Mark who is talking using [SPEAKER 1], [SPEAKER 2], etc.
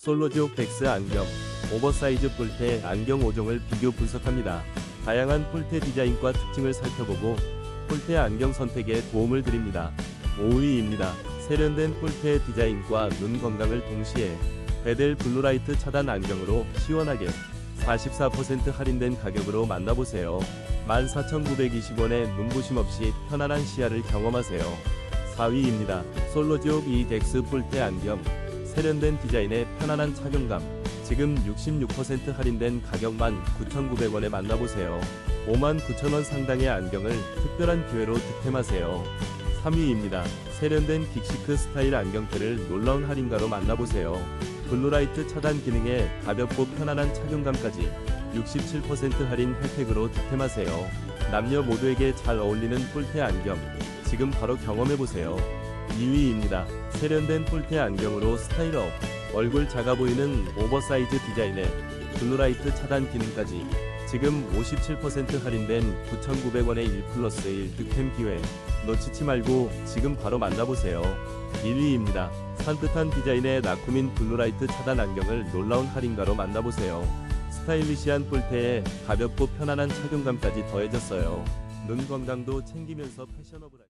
[SPEAKER 1] 솔로지옥 덱스 안경, 오버사이즈 뿔테 안경 5종을 비교 분석합니다. 다양한 뿔테 디자인과 특징을 살펴보고 뿔테 안경 선택에 도움을 드립니다. 5위입니다. 세련된 뿔테 디자인과 눈 건강을 동시에 베델 블루라이트 차단 안경으로 시원하게 44% 할인된 가격으로 만나보세요. 14,920원에 눈부심 없이 편안한 시야를 경험하세요. 4위입니다. 솔로지옥 이 덱스 뿔테 안경 세련된 디자인의 편안한 착용감 지금 66% 할인된 가격만 9,900원에 만나보세요. 59,000원 상당의 안경을 특별한 기회로 득템하세요. 3위입니다. 세련된 긱시크 스타일 안경테를 놀라운 할인가로 만나보세요. 블루라이트 차단 기능에 가볍고 편안한 착용감까지 67% 할인 혜택으로 득템하세요. 남녀 모두에게 잘 어울리는 뿔테 안경 지금 바로 경험해보세요. 2위입니다. 세련된 뿔테 안경으로 스타일업 얼굴 작아 보이는 오버사이즈 디자인에 블루라이트 차단 기능까지 지금 57% 할인된 9,900원의 1 플러스 1 득템 기회 놓치지 말고 지금 바로 만나보세요. 1위입니다. 산뜻한 디자인의 나쿠민 블루라이트 차단 안경을 놀라운 할인가로 만나보세요. 스타일리시한 뿔테에 가볍고 편안한 착용감까지 더해졌어요. 눈 건강도 챙기면서 패셔너블한